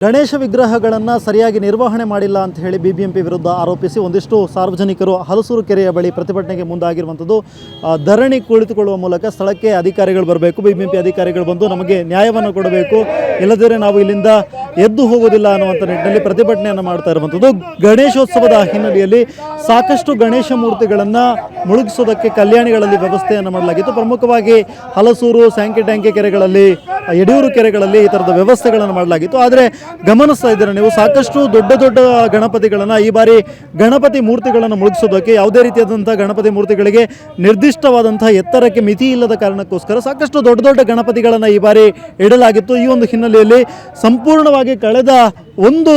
ಗಣೇಶ ವಿಗ್ರಹಗಳನ್ನು ಸರಿಯಾಗಿ ನಿರ್ವಹಣೆ ಮಾಡಿಲ್ಲ ಅಂತ ಹೇಳಿ ಬಿ ಬಿ ಎಂ ಪಿ ವಿರುದ್ಧ ಆರೋಪಿಸಿ ಒಂದಿಷ್ಟು ಸಾರ್ವಜನಿಕರು ಹಲಸೂರು ಕೆರೆಯ ಬಳಿ ಪ್ರತಿಭಟನೆಗೆ ಮುಂದಾಗಿರುವಂಥದ್ದು ಧರಣಿ ಕುಳಿತುಕೊಳ್ಳುವ ಮೂಲಕ ಸ್ಥಳಕ್ಕೆ ಅಧಿಕಾರಿಗಳು ಬರಬೇಕು. ಬಿಬಿಎಂಪಿ ಅಧಿಕಾರಿಗಳು ಬಂದು ನಮಗೆ ನ್ಯಾಯವನ್ನು ಕೊಡಬೇಕು. ಇಲ್ಲದಿದ್ದರೆ ನಾವು ಇಲ್ಲಿಂದ ಎದ್ದು ಹೋಗೋದಿಲ್ಲ ಅನ್ನುವಂಥ ನಿಟ್ಟಿನಲ್ಲಿ ಪ್ರತಿಭಟನೆಯನ್ನು ಮಾಡ್ತಾ ಇರುವಂಥದ್ದು. ಗಣೇಶೋತ್ಸವದ ಹಿನ್ನೆಲೆಯಲ್ಲಿ ಸಾಕಷ್ಟು ಗಣೇಶ ಮೂರ್ತಿಗಳನ್ನು ಮುಳುಗಿಸೋದಕ್ಕೆ ಕಲ್ಯಾಣಿಗಳಲ್ಲಿ ವ್ಯವಸ್ಥೆಯನ್ನು ಮಾಡಲಾಗಿತ್ತು. ಪ್ರಮುಖವಾಗಿ ಹಲಸೂರು, ಸ್ಯಾಂಕಿ ಟ್ಯಾಂಕಿ ಕೆರೆಗಳಲ್ಲಿ, ಯಡಿಯೂರು ಕೆರೆಗಳಲ್ಲಿ ಈ ಥರದ ವ್ಯವಸ್ಥೆಗಳನ್ನು ಮಾಡಲಾಗಿತ್ತು. ಆದರೆ ಗಮನಿಸ್ತಾ ಇದ್ದೀರಾ ನೀವು, ಸಾಕಷ್ಟು ದೊಡ್ಡ ದೊಡ್ಡ ಗಣಪತಿಗಳನ್ನು ಈ ಬಾರಿ ಗಣಪತಿ ಮೂರ್ತಿಗಳನ್ನು ಮುಳುಗಿಸೋದಕ್ಕೆ ಯಾವುದೇ ರೀತಿಯಾದಂಥ ಗಣಪತಿ ಮೂರ್ತಿಗಳಿಗೆ ನಿರ್ದಿಷ್ಟವಾದಂಥ ಎತ್ತರಕ್ಕೆ ಮಿತಿ ಇಲ್ಲದ ಕಾರಣಕ್ಕೋಸ್ಕರ ಸಾಕಷ್ಟು ದೊಡ್ಡ ದೊಡ್ಡ ಗಣಪತಿಗಳನ್ನು ಈ ಬಾರಿ ಇಡಲಾಗಿತ್ತು. ಈ ಒಂದು ಹಿನ್ನೆಲೆಯಲ್ಲಿ ಸಂಪೂರ್ಣವಾಗಿ ಕಳೆದ ಒಂದು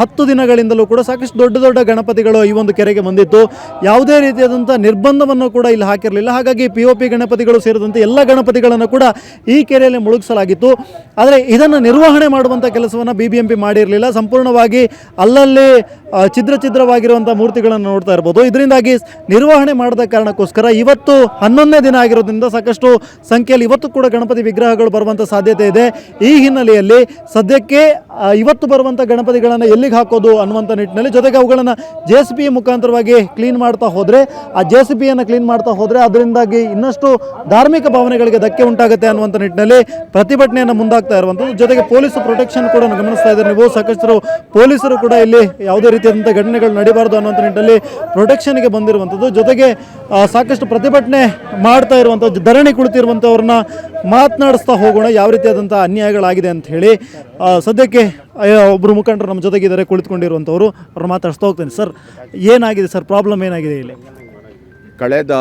ಹತ್ತು ದಿನಗಳಿಂದಲೂ ಕೂಡ ಸಾಕಷ್ಟು ದೊಡ್ಡ ದೊಡ್ಡ ಗಣಪತಿಗಳು ಈ ಒಂದು ಕೆರೆಗೆ ಬಂದಿತ್ತು. ಯಾವುದೇ ರೀತಿಯಾದಂಥ ನಿರ್ಬಂಧವನ್ನು ಕೂಡ ಇಲ್ಲಿ ಹಾಕಿರಲಿಲ್ಲ. ಹಾಗಾಗಿ ಪಿ ಒ ಪಿ ಗಣಪತಿಗಳು ಸೇರಿದಂತೆ ಎಲ್ಲ ಗಣಪತಿಗಳನ್ನು ಕೂಡ ಈ ಕೆರೆಯಲ್ಲಿ ಮುಳುಗಿಸಲಾಗಿತ್ತು. ಆದರೆ ಇದನ್ನು ನಿರ್ವಹಣೆ ಮಾಡುವಂಥ ಕೆಲಸವನ್ನು ಬಿ ಬಿ ಎಂ ಪಿ ಮಾಡಿರಲಿಲ್ಲ. ಸಂಪೂರ್ಣವಾಗಿ ಅಲ್ಲಲ್ಲಿ ಛಿದ್ರ ಛಿದ್ರವಾಗಿರುವಂಥ ಮೂರ್ತಿಗಳನ್ನು ನೋಡ್ತಾ ಇರ್ಬೋದು. ಇದರಿಂದಾಗಿ ನಿರ್ವಹಣೆ ಮಾಡದ ಕಾರಣಕ್ಕೋಸ್ಕರ ಇವತ್ತು ಹನ್ನೊಂದನೇ ದಿನ ಆಗಿರೋದ್ರಿಂದ ಸಾಕಷ್ಟು ಸಂಖ್ಯೆಯಲ್ಲಿ ಇವತ್ತು ಕೂಡ ಗಣಪತಿ ವಿಗ್ರಹಗಳು ಬರುವಂಥ ಸಾಧ್ಯತೆ ಇದೆ. ಈ ಹಿನ್ನೆಲೆಯಲ್ಲಿ ಸದ್ಯಕ್ಕೆ ಇವತ್ತು ಬರುವಂಥ ಗಣಪತಿಗಳನ್ನು ಎಲ್ಲಿಗೆ ಹಾಕೋದು ಅನ್ನುವಂಥ ನಿಟ್ಟಿನಲ್ಲಿ ಜೊತೆಗೆ ಅವುಗಳನ್ನು ಜೆ ಸಿ ಬಿ ಮುಖಾಂತರವಾಗಿ ಕ್ಲೀನ್ ಮಾಡ್ತಾ ಹೋದರೆ, ಆ ಜೆ ಸಿ ಪಿಯನ್ನು ಕ್ಲೀನ್ ಮಾಡ್ತಾ ಹೋದರೆ ಅದರಿಂದಾಗಿ ಇನ್ನಷ್ಟು ಧಾರ್ಮಿಕ ಭಾವನೆಗಳಿಗೆ ಧಕ್ಕೆ ಉಂಟಾಗುತ್ತೆ ಅನ್ನುವಂಥ ನಿಟ್ಟಿನಲ್ಲಿ ಪ್ರತಿಭಟನೆಯನ್ನು ಮುಂದಾಗ್ತಾ ಇರುವಂಥದ್ದು. ಜೊತೆಗೆ ಪೊಲೀಸ್ ಪ್ರೊಟೆಕ್ಷನ್ ಕೂಡ ಗಮನಿಸ್ತಾ ಇದ್ದಾರೆ ನೀವು ಸಾಕಷ್ಟು ಪೊಲೀಸರು ಕೂಡ ಇಲ್ಲಿ ಯಾವುದೇ ರೀತಿಯಾದಂಥ ಘಟನೆಗಳು ನಡೀಬಾರ್ದು ಅನ್ನುವಂಥ ನಿಟ್ಟಿನಲ್ಲಿ ಪ್ರೊಟೆಕ್ಷನ್ಗೆ ಬಂದಿರುವಂಥದ್ದು. ಜೊತೆಗೆ ಸಾಕಷ್ಟು ಪ್ರತಿಭಟನೆ ಮಾಡ್ತಾ ಇರುವಂಥ ಧರಣಿ ಕುಳಿತಿರುವಂಥವ್ರನ್ನ ಮಾತನಾಡಿಸ್ತಾ ಹೋಗೋಣ. ಯಾವ ರೀತಿಯಾದಂಥ ಅನ್ಯಾಯಗಳಾಗಿದೆ ಅಂತ ಹೇಳಿ ಸದ್ಯಕ್ಕೆ ಒಬ್ಬರು ಮುಖಂಡರು ನಮ್ಮ ಜೊತೆಗಿದ್ದಾರೆ, ಕುಳಿತುಕೊಂಡಿರುವಂಥವ್ರು ಅವ್ರು ಮಾತಾಡಿಸ್ತಾ ಹೋಗ್ತೇನೆ. ಸರ್, ಏನಾಗಿದೆ ಸರ್? ಪ್ರಾಬ್ಲಮ್ ಏನಾಗಿದೆ ಇಲ್ಲಿ? ಕಳೆದ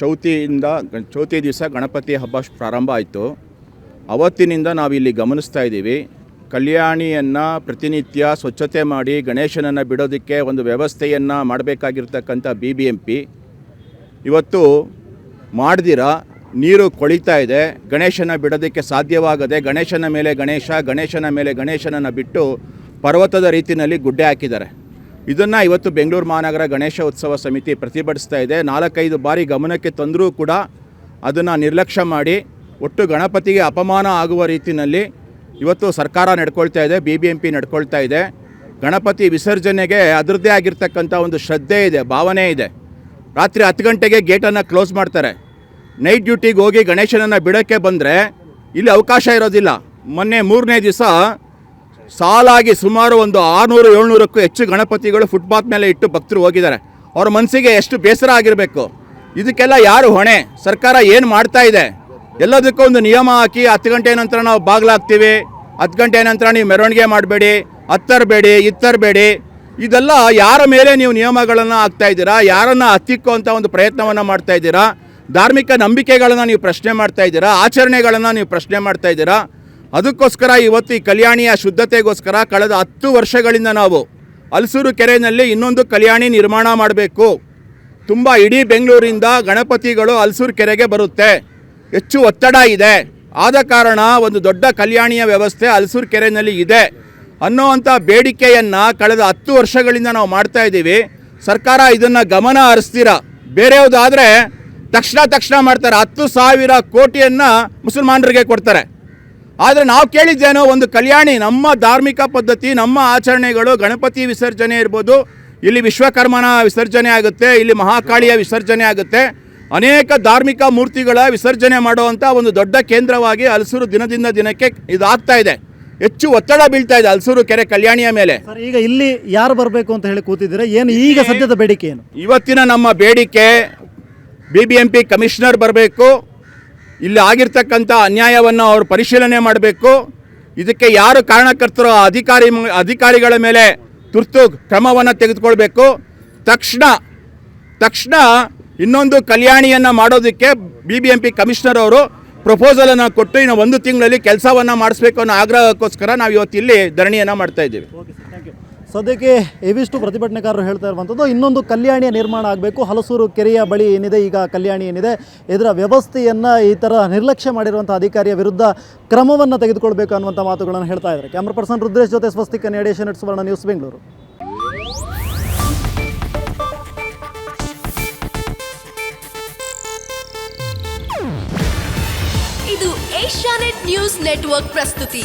ಚೌತಿಯಿಂದ, ಚೌತಿ ದಿವಸ ಗಣಪತಿ ಹಬ್ಬ ಪ್ರಾರಂಭ ಆಯಿತು. ಅವತ್ತಿನಿಂದ ನಾವಿಲ್ಲಿ ಗಮನಿಸ್ತಾ ಇದ್ದೀವಿ. ಕಲ್ಯಾಣಿಯನ್ನು ಪ್ರತಿನಿತ್ಯ ಸ್ವಚ್ಛತೆ ಮಾಡಿ ಗಣೇಶನನ್ನು ಬಿಡೋದಕ್ಕೆ ಒಂದು ವ್ಯವಸ್ಥೆಯನ್ನು ಮಾಡಬೇಕಾಗಿರ್ತಕ್ಕಂಥ ಬಿ ಬಿ ಎಂ ಪಿ ಇವತ್ತು ಮಾಡ್ದಿರ? ನೀರು ಕೊಳಿತಾ ಇದೆ. ಗಣೇಶನ ಬಿಡೋದಕ್ಕೆ ಸಾಧ್ಯವಾಗದೆ ಗಣೇಶನ ಮೇಲೆ ಗಣೇಶ, ಗಣೇಶನ ಮೇಲೆ ಗಣೇಶನನ್ನು ಬಿಟ್ಟು ಪರ್ವತದ ರೀತಿಯಲ್ಲಿ ಗುಡ್ಡೆ ಹಾಕಿದ್ದಾರೆ. ಇದನ್ನು ಇವತ್ತು ಬೆಂಗಳೂರು ಮಹಾನಗರ ಗಣೇಶ ಉತ್ಸವ ಸಮಿತಿ ಪ್ರತಿಭಟಿಸ್ತಾ ಇದೆ. ನಾಲ್ಕೈದು ಬಾರಿ ಗಮನಕ್ಕೆ ತಂದರೂ ಕೂಡ ಅದನ್ನು ನಿರ್ಲಕ್ಷ್ಯ ಮಾಡಿ ಒಟ್ಟು ಗಣಪತಿಗೆ ಅಪಮಾನ ಆಗುವ ರೀತಿಯಲ್ಲಿ ಇವತ್ತು ಸರ್ಕಾರ ನಡ್ಕೊಳ್ತಾ ಇದೆ ಬಿ ಬಿ ಎಂ ನಡ್ಕೊಳ್ತಾ ಇದೆ. ಗಣಪತಿ ವಿಸರ್ಜನೆಗೆ ಅದರದ್ದೇ ಆಗಿರ್ತಕ್ಕಂಥ ಒಂದು ಶ್ರದ್ಧೆ ಇದೆ, ಭಾವನೆ ಇದೆ. ರಾತ್ರಿ ಹತ್ತು ಗಂಟೆಗೆ ಗೇಟನ್ನು ಕ್ಲೋಸ್ ಮಾಡ್ತಾರೆ. ನೈಟ್ ಡ್ಯೂಟಿಗೆ ಹೋಗಿ ಗಣೇಶನನ್ನು ಬಿಡೋಕ್ಕೆ ಬಂದರೆ ಇಲ್ಲಿ ಅವಕಾಶ ಇರೋದಿಲ್ಲ. ಮೊನ್ನೆ ಮೂರನೇ ದಿವಸ ಸಾಲಾಗಿ ಸುಮಾರು ಒಂದು ಆರುನೂರು, ಏಳ್ನೂರಕ್ಕೂ ಹೆಚ್ಚು ಗಣಪತಿಗಳು ಫುಟ್ಪಾತ್ ಮೇಲೆ ಇಟ್ಟು ಭಕ್ತರು ಹೋಗಿದ್ದಾರೆ. ಅವ್ರ ಮನಸ್ಸಿಗೆ ಎಷ್ಟು ಬೇಸರ ಆಗಿರಬೇಕು. ಇದಕ್ಕೆಲ್ಲ ಯಾರು ಹೊಣೆ? ಸರ್ಕಾರ ಏನು ಮಾಡ್ತಾ ಇದೆ? ಎಲ್ಲದಕ್ಕೂ ಒಂದು ನಿಯಮ ಹಾಕಿ ಹತ್ತು ಗಂಟೆ ನಂತರ ನಾವು ಬಾಗ್ಲಾಗ್ತೀವಿ. ಹತ್ತು ಗಂಟೆ ನಂತರ ನೀವು ಮೆರವಣಿಗೆ ಮಾಡಬೇಡಿ, ಹತ್ತರಬೇಡಿ, ಇತ್ತರಬೇಡಿ. ಇದೆಲ್ಲ ಯಾರ ಮೇಲೆ ನೀವು ನಿಯಮಗಳನ್ನು ಹಾಕ್ತಾ ಇದ್ದೀರಾ? ಯಾರನ್ನು ಹತ್ತಿಕ್ಕೋ ಅಂತ ಒಂದು ಪ್ರಯತ್ನವನ್ನು ಮಾಡ್ತಾ ಇದ್ದೀರಾ? ಧಾರ್ಮಿಕ ನಂಬಿಕೆಗಳನ್ನು ನೀವು ಪ್ರಶ್ನೆ ಮಾಡ್ತಾ ಇದ್ದೀರಾ? ಆಚರಣೆಗಳನ್ನು ನೀವು ಪ್ರಶ್ನೆ ಮಾಡ್ತಾ ಇದ್ದೀರಾ? ಅದಕ್ಕೋಸ್ಕರ ಇವತ್ತು ಈ ಕಲ್ಯಾಣಿಯ ಶುದ್ಧತೆಗೋಸ್ಕರ ಕಳೆದ ಹತ್ತು ವರ್ಷಗಳಿಂದ ನಾವು ಹಲಸೂರು ಕೆರೆಯಲ್ಲಿ ಇನ್ನೊಂದು ಕಲ್ಯಾಣಿ ನಿರ್ಮಾಣ ಮಾಡಬೇಕು. ತುಂಬ ಇಡೀ ಬೆಂಗಳೂರಿಂದ ಗಣಪತಿಗಳು ಹಲಸೂರು ಕೆರೆಗೆ ಬರುತ್ತೆ. ಹೆಚ್ಚು ಒತ್ತಡ ಇದೆ. ಆದ ಕಾರಣ ಒಂದು ದೊಡ್ಡ ಕಲ್ಯಾಣಿಯ ವ್ಯವಸ್ಥೆ ಹಲಸೂರು ಕೆರೆಯಲ್ಲಿ ಇದೆ. ಅನ್ನೋವಂಥ ಬೇಡಿಕೆಯನ್ನು ಕಳೆದ ಹತ್ತು ವರ್ಷಗಳಿಂದ ನಾವು ಮಾಡ್ತಾ ಇದ್ದೀವಿ. ಸರ್ಕಾರ ಇದನ್ನು ಗಮನ ಹರಿಸ್ತೀರ? ಬೇರೆಯವ್ದಾದರೆ ತಕ್ಷಣ ತಕ್ಷಣ ಮಾಡ್ತಾರೆ. ಹತ್ತು ಸಾವಿರ ಕೋಟಿಯನ್ನು ಮುಸಲ್ಮಾನರಿಗೆ ಕೊಡ್ತಾರೆ. ಆದರೆ ನಾವು ಕೇಳಿದ್ದೇನೋ ಒಂದು ಕಲ್ಯಾಣಿ ನಮ್ಮ ಧಾರ್ಮಿಕ ಪದ್ಧತಿ ನಮ್ಮ ಆಚರಣೆಗಳು ಗಣಪತಿ ವಿಸರ್ಜನೆ ಇರ್ಬೋದು ಇಲ್ಲಿ ವಿಶ್ವಕರ್ಮನ ವಿಸರ್ಜನೆ ಆಗುತ್ತೆ ಇಲ್ಲಿ ಮಹಾಕಾಳಿಯ ವಿಸರ್ಜನೆ ಆಗುತ್ತೆ. ಅನೇಕ ಧಾರ್ಮಿಕ ಮೂರ್ತಿಗಳ ವಿಸರ್ಜನೆ ಮಾಡುವಂಥ ಒಂದು ದೊಡ್ಡ ಕೇಂದ್ರವಾಗಿ ಹಲಸೂರು ದಿನದಿಂದ ದಿನಕ್ಕೆ ಇದಾಗ್ತಾ ಇದೆ. ಹೆಚ್ಚು ಒತ್ತಡ ಬೀಳ್ತಾ ಇದೆ ಹಲಸೂರು ಕೆರೆ ಕಲ್ಯಾಣಿಯ ಮೇಲೆ. ಈಗ ಇಲ್ಲಿ ಯಾರು ಬರಬೇಕು ಅಂತ ಹೇಳಿ ಕೂತಿದ್ದೀರಾ? ಏನು ಈಗ ಸದ್ಯದ ಬೇಡಿಕೆ ಏನು? ಇವತ್ತಿನ ನಮ್ಮ ಬೇಡಿಕೆ B B M P commissioner ಬರಬೇಕು, ಇಲ್ಲಿ ಆಗಿರ್ತಕ್ಕಂಥ ಅನ್ಯಾಯವನ್ನು ಅವರು ಪರಿಶೀಲನೆ ಮಾಡಬೇಕು. ಇದಕ್ಕೆ ಯಾರು ಕಾರಣಕರ್ತರೋ ಅಧಿಕಾರಿ, ಅಧಿಕಾರಿಗಳ ಮೇಲೆ ತುರ್ತು ಕ್ರಮವನ್ನು ತೆಗೆದುಕೊಳ್ಬೇಕು. ತಕ್ಷಣ ತಕ್ಷಣ ಇನ್ನೊಂದು ಕಲ್ಯಾಣಿಯನ್ನು ಮಾಡೋದಕ್ಕೆ B B M P commissioner ಅವರು ಪ್ರಪೋಸಲನ್ನು ಕೊಟ್ಟು ಇನ್ನು ಒಂದು ತಿಂಗಳಲ್ಲಿ ಕೆಲಸವನ್ನು ಮಾಡಿಸ್ಬೇಕು ಅನ್ನೋ ಆಗ್ರಹಕ್ಕೋಸ್ಕರ ನಾವು ಇವತ್ತು ಇಲ್ಲಿ ಧರಣಿಯನ್ನು ಮಾಡ್ತಾ ಇದ್ದೀವಿ. ಸದ್ಯಕ್ಕೆ ಇವಿಷ್ಟು ಪ್ರತಿಭಟನೆಕಾರರು ಹೇಳ್ತಾ ಇರುವಂಥದ್ದು, ಇನ್ನೊಂದು ಕಲ್ಯಾಣಿಯ ನಿರ್ಮಾಣ ಆಗಬೇಕು. ಹಲಸೂರು ಕೆರೆಯ ಬಳಿ ಏನಿದೆ, ಈಗ ಕಲ್ಯಾಣಿ ಏನಿದೆ, ಇದರ ವ್ಯವಸ್ಥೆಯನ್ನು ಈ ಥರ ನಿರ್ಲಕ್ಷ್ಯ ಮಾಡಿರುವಂಥ ಅಧಿಕಾರಿಯ ವಿರುದ್ಧ ಕ್ರಮವನ್ನು ತೆಗೆದುಕೊಳ್ಬೇಕು ಅನ್ನುವಂಥ ಮಾತುಗಳನ್ನು ಹೇಳ್ತಾ ಇದ್ದಾರೆ. ಕ್ಯಾಮ್ರಾ ಪರ್ಸನ್ ರುದ್ರೇಶ್ ಜೊತೆ ಸ್ವಸ್ತಿಕ ನೇಡೇಶನ್ ಸುವರ್ಣ, ನ್ಯೂಸ್ ಬೆಂಗಳೂರು. ಇದು ಏಷ್ಯಾನೆಟ್ ನ್ಯೂಸ್ ನೆಟ್ವರ್ಕ್ ಪ್ರಸ್ತುತಿ.